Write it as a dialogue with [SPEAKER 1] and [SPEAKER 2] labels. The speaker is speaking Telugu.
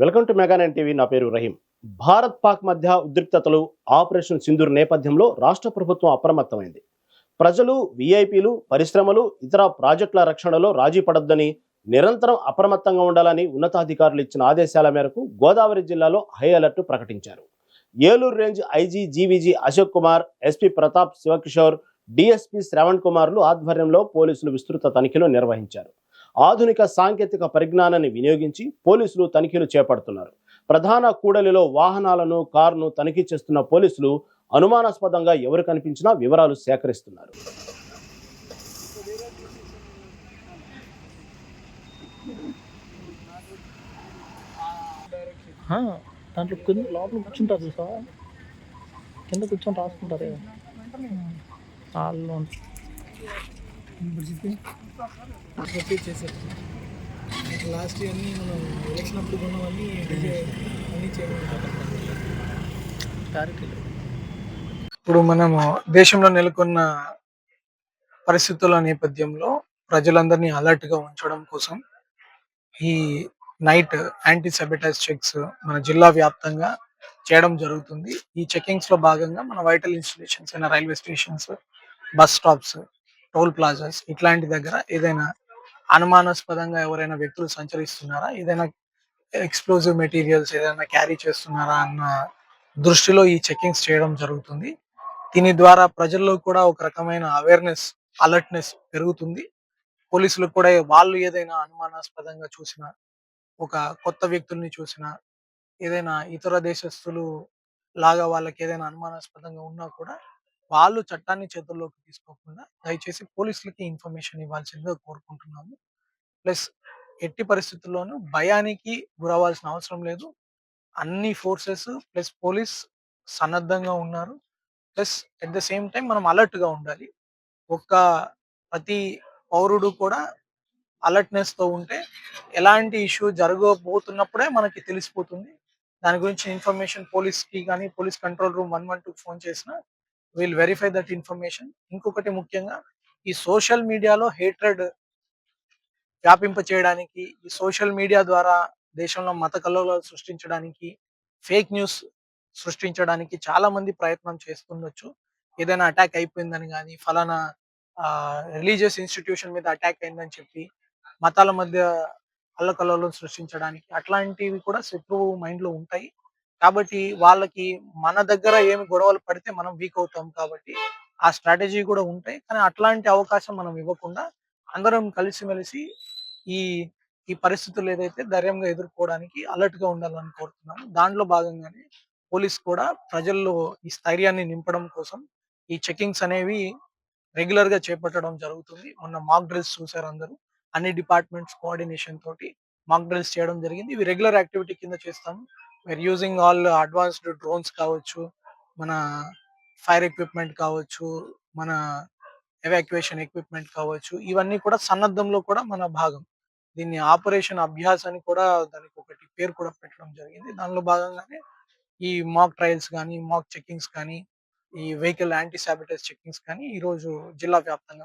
[SPEAKER 1] వెల్కమ్ టు మెగానైన్ టీవీ నా పేరు రహీం భారత్ పాక్ మధ్య ఉద్రిక్తతలు ఆపరేషన్ సింధూర్ నేపథ్యంలో రాష్ట్ర ప్రభుత్వం అప్రమత్తమైంది ప్రజలు విఐపీలు పరిశ్రమలు ఇతర ప్రాజెక్టుల రక్షణలో రాజీ పడొద్దని నిరంతరం అప్రమత్తంగా ఉండాలని ఉన్నతాధికారులు ఇచ్చిన ఆదేశాల మేరకు గోదావరి జిల్లాలో హై అలర్ట్ ప్రకటించారు Eluru range IG GVG Ashok Kumar SP Pratap Shivakishore DSP Shravan కుమార్లు ఆధ్వర్యంలో పోలీసులు విస్తృత తనిఖీలు నిర్వహించారు ఆధునిక సాంకేతిక పరిజ్ఞానాన్ని వినియోగించి పోలీసులు తనిఖీలు చేపడుతున్నారు ప్రధాన కూడలిలో వాహనాలను కారును తనిఖీ చేస్తున్న పోలీసులు అనుమానాస్పదంగా ఎవరు కనిపించినా వివరాలు సేకరిస్తున్నారు దాంట్లో కింద లోపల కూర్చుంటారు చూసా కింద కూర్చొని రాసుకుంటారు
[SPEAKER 2] వాళ్ళు చేశారు లాస్ట్ మనం ఎలక్షన్ అప్పుడు కొన్నవన్నీ ఇప్పుడు మనము దేశంలో నెలకొన్న పరిస్థితుల నేపథ్యంలో ప్రజలందరినీ అలర్ట్గా ఉంచడం కోసం ఈ నైట్ యాంటీ సెబెటైజ్ చెక్స్ మన జిల్లా వ్యాప్తంగా చేయడం జరుగుతుంది ఈ చెకింగ్స్ లో భాగంగా మన వైటల్ ఇన్స్టిట్యూషన్స్ అయిన railway stations bus stops toll plazas ఇట్లాంటి దగ్గర ఏదైనా అనుమానాస్పదంగా ఎవరైనా వ్యక్తులు సంచరిస్తున్నారా ఏదైనా ఎక్స్ప్లోజివ్ మెటీరియల్స్ ఏదైనా క్యారీ చేస్తున్నారా అన్న దృష్టిలో ఈ చెకింగ్స్ చేయడం జరుగుతుంది దీని ద్వారా ప్రజల్లో కూడా ఒక రకమైన అవేర్నెస్ అలర్ట్నెస్ పెరుగుతుంది పోలీసులు కూడా వాళ్ళు ఏదైనా అనుమానాస్పదంగా చూసిన ఒక కొత్త వ్యక్తుల్ని చూసిన ఏదైనా ఇతర దేశస్తులు లాగా వాళ్ళకి ఏదైనా అనుమానాస్పదంగా ఉన్నా కూడా వాళ్ళు చట్టాన్ని చేతుల్లోకి తీసుకోకుండా దయచేసి పోలీసులకి ఇన్ఫర్మేషన్ ఇవ్వాల్సిందిగా కోరుకుంటున్నాము ప్లస్ ఎట్టి పరిస్థితుల్లోనూ భయానికి గురవ్వాల్సిన అవసరం లేదు అన్ని ఫోర్సెస్ ప్లస్ పోలీస్ సన్నద్ధంగా ఉన్నారు plus at the same time మనం అలర్ట్గా ఉండాలి ఒక్క ప్రతి పౌరుడు కూడా అలర్ట్నెస్తో ఉంటే ఎలాంటి ఇష్యూ జరగబోతున్నప్పుడే మనకి తెలిసిపోతుంది దాని గురించి ఇన్ఫర్మేషన్ పోలీస్కి కానీ police control room one one టూకి ఫోన్ చేసినా విల్ వెరిఫై దట్ ఇన్ఫర్మేషన్ ఇంకొకటి ముఖ్యంగా ఈ సోషల్ మీడియాలో హేట్రెడ్ వ్యాపింప చేయడానికి ఈ సోషల్ మీడియా ద్వారా దేశంలో మత కలవలు సృష్టించడానికి ఫేక్ న్యూస్ సృష్టించడానికి చాలా మంది ప్రయత్నం చేస్తుండొచ్చు ఏదైనా అటాక్ అయిపోయిందని కానీ ఫలానా రిలీజియస్ ఇన్స్టిట్యూషన్ మీద అటాక్ అయిందని చెప్పి మతాల మధ్య అల్లకల్లోలను సృష్టించడానికి అట్లాంటివి కూడా శత్రువు మైండ్లో ఉంటాయి కాబట్టి వాళ్ళకి మన దగ్గర ఏమి గొడవలు పడితే మనం వీక్ అవుతాం కాబట్టి ఆ స్ట్రాటజీ కూడా ఉంటాయి కానీ అట్లాంటి అవకాశం మనం ఇవ్వకుండా అందరం కలిసిమెలిసి ఈ ఈ పరిస్థితులు ఏదైతే ధైర్యంగా ఎదుర్కోవడానికి అలర్ట్ గా ఉండాలని కోరుతున్నాము దాంట్లో భాగంగానే పోలీస్ కూడా ప్రజల్లో ఈ స్థైర్యాన్ని నింపడం కోసం ఈ చెకింగ్స్ అనేవి రెగ్యులర్ గా చేపట్టడం జరుగుతుంది మొన్న మాక్ డ్రిల్స్ చూసారు అందరూ అన్ని డిపార్ట్మెంట్స్ కోఆర్డినేషన్ తోటి మాక్ డ్రిల్స్ చేయడం జరిగింది ఇవి రెగ్యులర్ యాక్టివిటీ కింద చేస్తాము where using all advanced drones కావచ్చు మన ఫైర్ ఎక్విప్మెంట్ కావచ్చు మన ఎవాక్యుయేషన్ ఎక్విప్మెంట్ కావచ్చు ఇవన్నీ కూడా సన్నద్ధంలో కూడా మన భాగం దీన్ని ఆపరేషన్ అభ్యాస్ అని కూడా దానికి ఒకటి పేరు కూడా పెట్టడం జరిగింది దానిలో భాగంగానే ఈ మాక్ ట్రయల్స్ కానీ మాక్ చెక్కింగ్స్ కానీ ఈ వెహికల్ యాంటీ సాబిటైజ్ చెక్కింగ్స్ కానీ ఈరోజు జిల్లా వ్యాప్తంగా